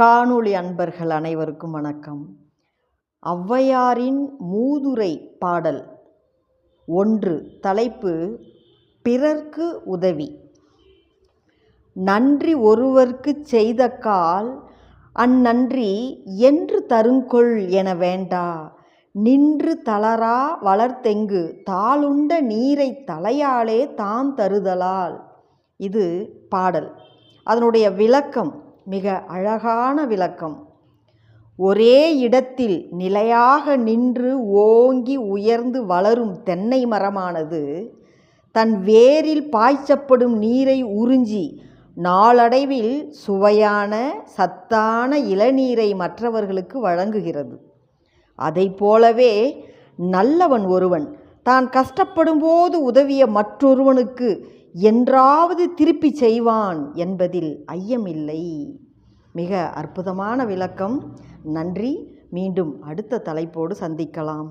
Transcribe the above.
காணொளி அன்பர்கள் அனைவருக்கும் வணக்கம். ஔவையாரின் மூதுரை பாடல் ஒன்று தலைப்பு பிறர்க்கு உதவி. நன்றி ஒருவருக்குச் செய்த கால் அந்நன்றி என்று தருங்கொள் என வேண்டா. நின்று தளரா வளர்த்தெங்கு தாளுண்ட நீரைத் தலையாலே தான் தருதலால். இது பாடல். அதனுடைய விளக்கம் மிக அழகான விளக்கம். ஒரே இடத்தில் நிலையாக நின்று ஓங்கி உயர்ந்து வளரும் தென்னை மரமானது தன் வேரில் பாய்ச்சப்படும் நீரை உறிஞ்சி நாளடைவில் சுவையான சத்தான இளநீரை மற்றவர்களுக்கு வழங்குகிறது. அதை போலவே நல்லவன் ஒருவன் தான் கஷ்டப்படும்போது உதவிய மற்றொருவனுக்கு என்றாவது திருப்பி செய்வான் என்பதில் ஐயமில்லை. மிக அற்புதமான விளக்கம். நன்றி. மீண்டும் அடுத்த தலைப்போடு சந்திக்கலாம்.